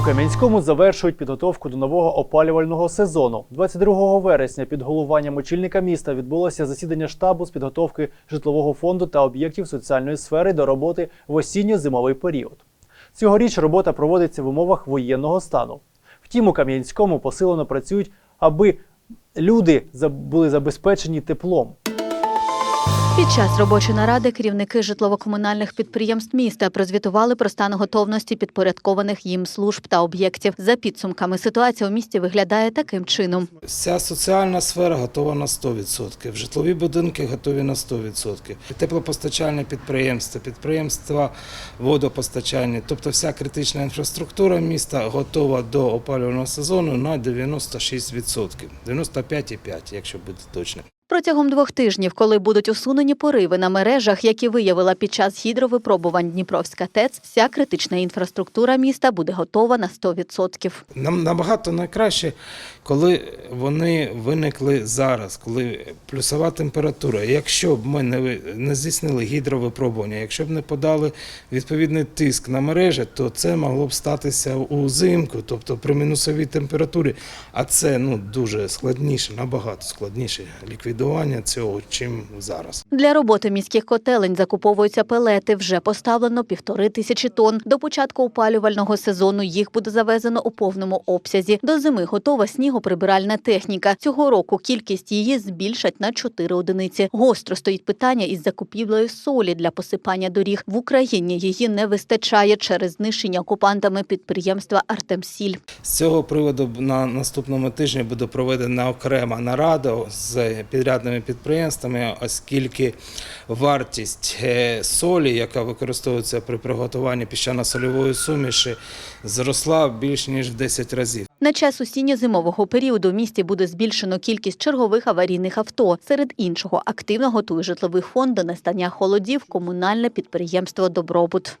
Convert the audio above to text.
У Кам'янському завершують підготовку до нового опалювального сезону. 22 вересня під головуванням очільника міста відбулося засідання штабу з підготовки житлового фонду та об'єктів соціальної сфери до роботи в осінньо-зимовий період. Цьогоріч робота проводиться в умовах воєнного стану. Втім, у Кам'янському посилено працюють, аби люди були забезпечені теплом. Під час робочої наради керівники житлово-комунальних підприємств міста прозвітували про стан готовності підпорядкованих їм служб та об'єктів. За підсумками ситуація у місті виглядає таким чином. Вся соціальна сфера готова на 100%, житлові будинки готові на 100%, теплопостачальні підприємства, підприємства водопостачання, тобто вся критична інфраструктура міста готова до опалювального сезону на 96%, 95,5%, якщо бути точним. Протягом двох тижнів, коли будуть усунені пориви на мережах, які виявила під час гідровипробувань Дніпровська ТЕЦ, вся критична інфраструктура міста буде готова на 100%. Нам набагато найкраще, коли вони виникли зараз, коли плюсова температура. Якщо б ми не, здійснили гідровипробування, якщо б не подали відповідний тиск на мережі, то це могло б статися узимку, тобто при мінусовій температурі. А це ну дуже складніше, набагато складніше ліквідування цього, чим зараз. Для роботи міських котелень закуповуються пелети. Вже поставлено півтори тисячі тонн. До початку опалювального сезону їх буде завезено у повному обсязі. До зими готова снігоприбиральна техніка. Цього року кількість її збільшать на 4 одиниці. Гостро стоїть питання із закупівлею солі для посипання доріг. В Україні її не вистачає через знищення окупантами підприємства Артемсіль. З цього приводу на наступному тижні буде проведена окрема нарада з підрядними підприємствами, оскільки вартість е, солі, яка використовується при приготуванні піщано-сольової суміші, зросла більш ніж в 10 разів. На час осінньо-зимового періоду в місті буде збільшено кількість чергових аварійних авто. Серед іншого активно готує житловий фонд до настання холодів комунальне підприємство Добробут.